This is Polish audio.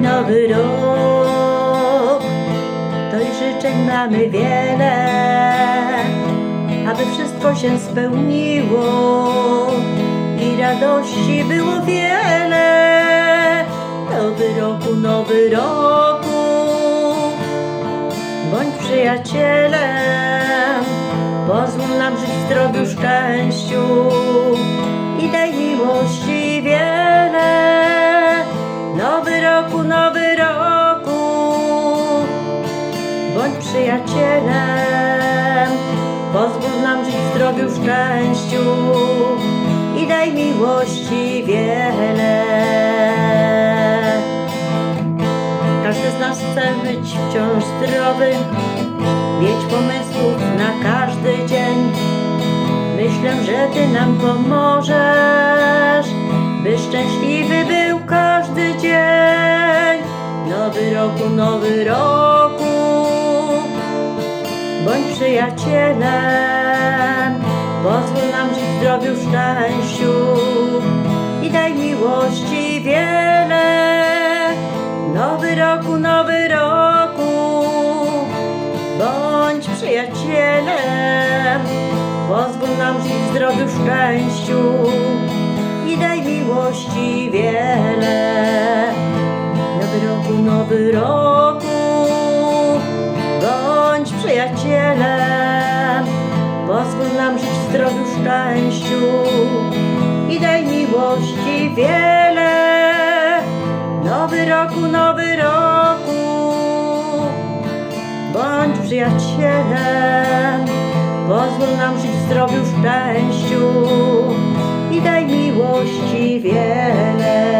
nowy rok, to i życzeń mamy wiele, aby wszystko się spełniło. I radości było wiele. Nowy roku, nowy roku, bądź przyjacielem, pozwól nam żyć w zdrowiu, szczęściu bądź przyjacielem, pozwól nam żyć w zdrowiu, szczęściu i daj miłości wiele. Każdy z nas chce być wciąż zdrowy, mieć pomysłów na każdy dzień. Myślę, że Ty nam pomożesz, by szczęśliwy był każdy dzień. Nowy roku, nowy roku, bądź przyjacielem, pozwól nam żyć w zdrowiu, szczęściu i daj miłości wiele. Nowy roku, nowy roku, bądź przyjacielem, pozwól nam żyć w zdrowiu, szczęściu i daj miłości wiele. Nowy roku, nowy bądź przyjacielem, pozwól nam żyć w zdrowiu, szczęściu i daj miłości wiele. Nowy roku, nowy roku, bądź przyjacielem, pozwól nam żyć w zdrowiu, szczęściu i daj miłości wiele.